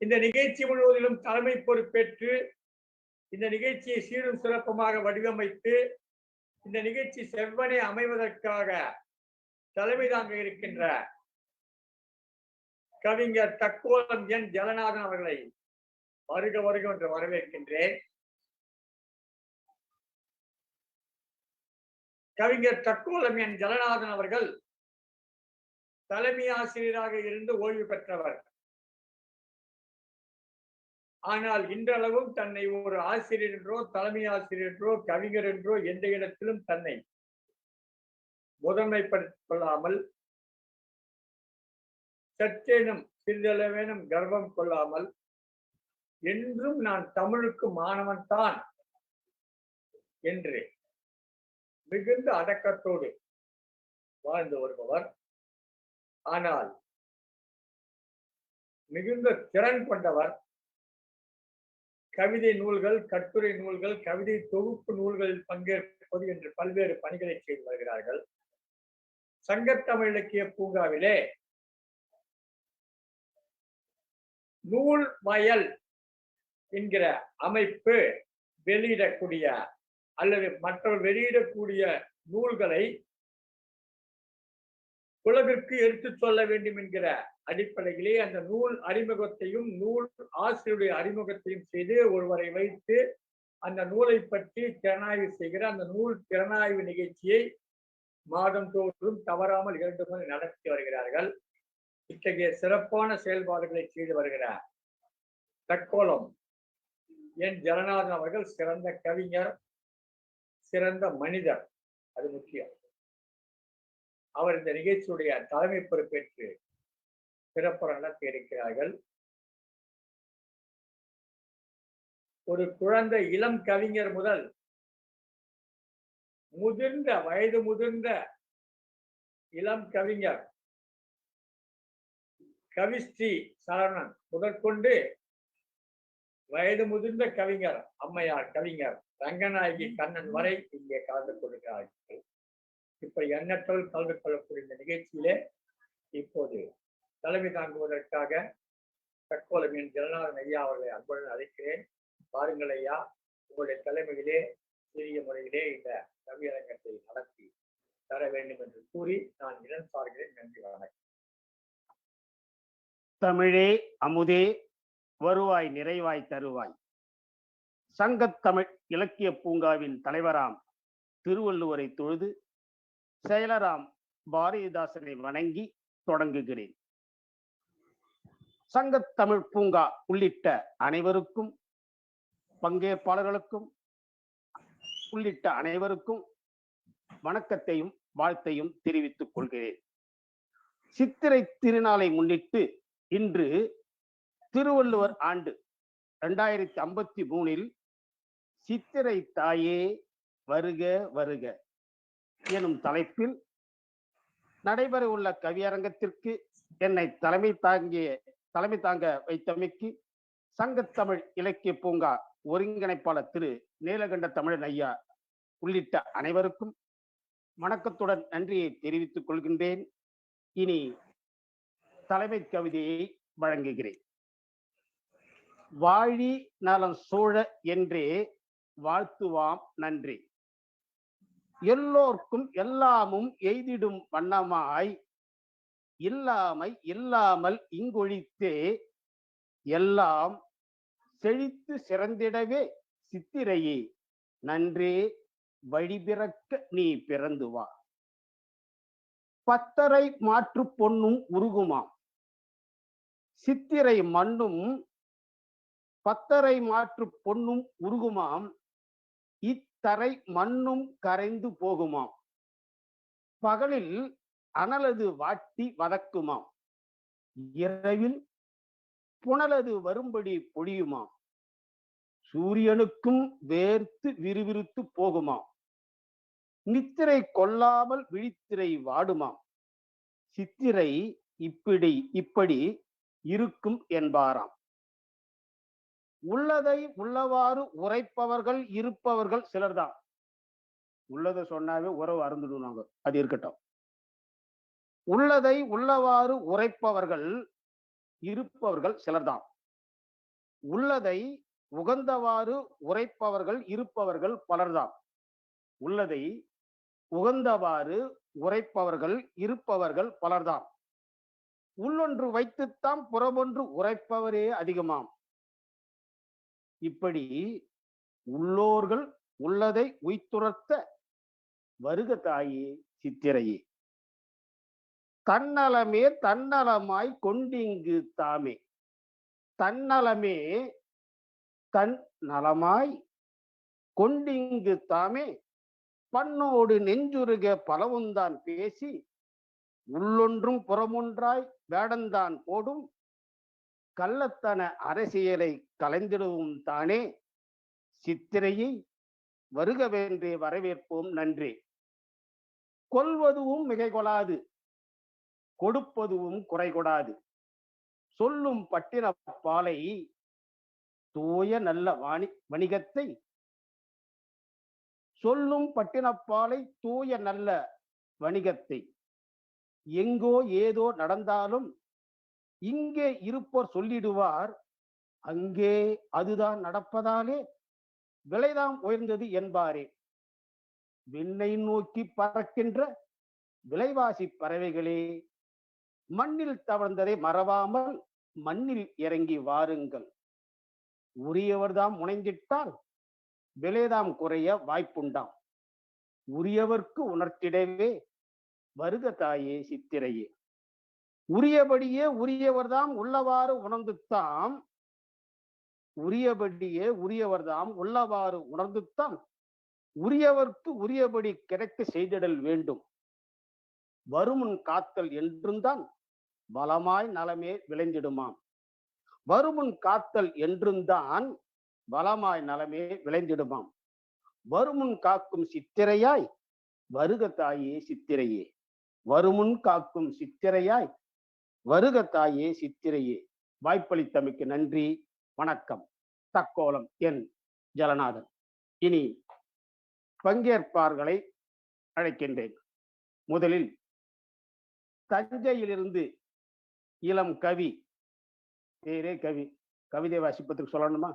இந்த நிகழ்ச்சி முழுவதிலும் தலைமை பொறுப்பேற்று இந்த நிகழ்ச்சியை சீரும் சிறப்புமாக வடிவமைத்து இந்த நிகழ்ச்சி செவ்வனே அமைவதற்காக தலைமை தாங்க இருக்கின்ற கவிஞர் தக்கோலம் என் ஜலநாதன் அவர்களை வருக வருக என்று வரவேற்கின்றேன். கவிஞர் தக்கோலம் என் ஜலநாதன் அவர்கள் தலைமை ஆசிரியராக இருந்து ஓய்வு பெற்றவர். ஆனால் இன்றளவும் தன்னை ஒரு ஆசிரியர் என்றோ தலைமை ஆசிரியர் என்றோ கவிஞர் என்றோ எந்த இடத்திலும் தன்னை முதன்மைப்படுத்திக் கொள்ளாமல் சற்றேனும் சிறிதளவேனும் கர்வம் கொள்ளாமல் என்றும் நான் தமிழுக்கு மாணவன் தான் என்று மிகுந்த அடக்கத்தோடு வாழ்ந்து வருபவர் ஆனால் மிகுந்த திறன் கொண்டவர். கவிதை நூல்கள் கட்டுரை நூல்கள் கவிதை தொகுப்பு நூல்களில் பங்கேற்பது என்று பல்வேறு பணிகளை செய்து வருகிறார்கள். சங்கத்தமிழ் இலக்கிய பூங்காவிலே நூல் வயல் என்கிற அமைப்பு வெளியிடக்கூடிய அல்லது மற்றவர் வெளியிடக்கூடிய நூல்களை உலகிற்கு எடுத்துச் சொல்ல வேண்டும் என்கிற அடிப்படையிலே அந்த நூல் அறிமுகத்தையும் நூல் ஆசிரியருடைய அறிமுகத்தையும் செய்து ஒருவரை வைத்து அந்த நூலை பற்றி திறனாய்வு செய்கிற அந்த நூல் திறனாய்வு நிகழ்ச்சியை மாதந்தோறும் தவறாமல் இரண்டு முறை நடத்தி வருகிறார்கள். இத்தகைய சிறப்பான செயல்பாடுகளை செய்து வருகிறார் தக்கோலம் என் ஜனநாதன் அவர்கள் சிறந்த கவிஞர் சிறந்த மனிதர். அது முக்கியம். அவர் இந்த நிகழ்ச்சியுடைய தலைமை பொறுப்பேற்று சிறப்புற நடத்தி இருக்கிறார்கள் ஒரு குழந்தை இளம் கவிஞர் முதல் முதிர்ந்த வயது முதிர்ந்த இளம் கவிஞர் கவிஸ்ரீ சரவணன் முதற்கொண்டு வயது முதிர்ந்த கவிஞர் அம்மையார் கவிஞர் ரங்கநாயகி கண்ணன் வரை இங்கே கலந்து கொள்கிறார்கள். இப்ப எண்ணற்றவர் கலந்து கொள்ளக்கூடிய இந்த நிகழ்ச்சியிலே இப்போது தலைமை தாங்குவதற்காக தக்கோலமின் ஜனநாதன் ஐயா அவர்களை அன்புடன் அழைக்கிறேன். பாருங்கள் ஐயா உங்களுடைய தலைமையிலே சிறிய முறையிலே இந்த கவியரங்கத்தை நடத்தி தர வேண்டும் என்று கூறி நான் இடம் சார்கிறேன் நன்றி வணக்கம். தமிழே அமுதே வருவாய் நிறைவாய் தருவாய். சங்கத் தமிழ் இலக்கிய பூங்காவின் தலைவராம் திருவள்ளுவரை தொழுது செயலராம் பாரதிதாசனை வணங்கி தொடங்குகிறேன். சங்கத் தமிழ் பூங்கா உள்ளிட்ட அனைவருக்கும் பங்கேற்பாளர்களுக்கும் உள்ளிட்ட அனைவருக்கும் வணக்கத்தையும் வாழ்த்தையும் தெரிவித்துக் கொள்கிறேன். சித்திரை திருநாளை முன்னிட்டு இன்று திருவள்ளுவர் ஆண்டு இரண்டாயிரத்தி ஐம்பத்தி மூணில் சித்திரை தாயே வருக வருக. எனும் தலைப்பில் நடைபெற உள்ள கவியரங்கத்திற்கு என்னை தலைமை தாங்கிய தலைமை தாங்க வைத்தமைக்கு சங்கத்தமிழ் இலக்கிய பூங்கா ஒருங்கிணைப்பாளர் திரு நீலகண்ட தமிழன் ஐயா உள்ளிட்ட அனைவருக்கும் வணக்கத்துடன் நன்றியை தெரிவித்துக் கொள்கின்றேன். இனி தலைமை கவிதையை வழங்குகிறேன். வாழி நலம் சூழ என்றே வாழ்த்துவாம் நன்றி. எல்லோர்க்கும் எல்லாமும் எய்திடும் வண்ணமாய். இல்லாமை இல்லாமல் இங்கொழித்தே எல்லாம் செழித்து சிறந்திடவே சித்திரையே. நன்றே வழிபிறக்க நீ பிறந்து வா. பத்தரை மாற்று பொன்னும் உருகுமாம். சித்திரை மண்ணும் பத்தரை மாற்று பொன்னும் உருகுமாம். இத்தரை மண்ணும் கரைந்து போகுமாம். பகலில் அனலது வாட்டி வதக்குமாம். இரவில் புனலது வரும்படி பொழியுமாம். சூரியனுக்கும் வேர்த்து விறுவிறுத்து போகுமாம். நித்திரை கொல்லாமல் விழித்திரை வாடுமாம். சித்திரை இப்படி இப்படி இருக்கும் என்பாராம். உள்ளதை உள்ளவாறு உரைப்பவர்கள் இருப்பவர்கள் சிலர்தான். உள்ளதை சொன்னாவே உறவு அருந்துடுவாங்க அது இருக்கட்டும். உள்ளதை உள்ளவாறு உரைப்பவர்கள் இருப்பவர்கள் சிலர்தான். உள்ளதை உகந்தவாறு உரைப்பவர்கள் இருப்பவர்கள் பலர்தாம் உள்ளதை உகந்தவாறு உரைப்பவர்கள் இருப்பவர்கள் பலர்தாம் உள்ளொன்று வைத்துத்தான் புறமொன்று உரைப்பவரே அதிகமாம். இப்படி உள்ளோர்கள் உள்ளதை உய்த்துரத்த வருக தாயே சித்திரையே. தன்னலமே தன்னலமாய் கொண்டிங்கு தாமே. தன்னலமே தன் நலமாய் கொண்டிங்கு தாமே. பண்ணோடு நெஞ்சுருக பலவுந்தான் பேசி உள்ளொன்றும் புறமொன்றாய் வேடந்தான் போடும் கள்ளத்தன அரசியலை கலைந்திடவும் தானே? சித்திரையை வருகவென்றே வரவேற்போம் நன்றி. கொல்வதுவும் மிகை கொள்ளாது கொடுப்பதுவும் குறை கொடாது சொல்லும் பட்டின பாலை தூய நல்ல வாணி வணிகத்தை சொல்லும் பட்டினப்பாலை தூய நல்ல வணிகத்தை. எங்கோ ஏதோ நடந்தாலும் இங்கே இருப்போர் சொல்லிடுவார் அங்கே அதுதான் நடப்பதாலே விலைதான் உயர்ந்தது என்பாரே. விண்ணை நோக்கி பறக்கின்ற விலைவாசி பறவைகளே மண்ணில் தவழ்ந்ததை மறவாமல் மண்ணில் இறங்கி வாருங்கள். உரியவர்தாம் முனைந்திட்டால் விலைதாம் குறைய வாய்ப்புண்டாம். உரியவர்க்கு உணர்த்திடவே வருக தாயே சித்திரையே. உரியபடியே உரியவர்தாம் உள்ளவாறு உணர்ந்துத்தாம். உரியபடியே உரியவர்தாம் உள்ளவாறு உணர்ந்துத்தாம். உரியவர்க்கு உரியபடி கிடைக்க செய்திடல் வேண்டும். வருமுன் காத்தல் என்றும்தான் பலமாய் நலமே விளைந்திடுமாம். வருமுன் காத்தல் என்றும்தான் பலமாய் நலமே விளைந்திடுமாம். வருமுன் காக்கும் சித்திரையாய் வருக தாயே சித்திரையே. வருமுன் காக்கும் சித்திரையாய் வருக தாயே சித்திரையே. வாய்ப்பளித்தமைக்கு நன்றி. வணக்கம். தக்கோலம் என். ஜலநாதன். இனி பங்கேற்பார்களை அழைக்கின்றேன். முதலில் தஞ்சையிலிருந்து இளம் கவி. பேரே கவி. கவிதை வாசிப்பதற்கு சொல்லணுமா?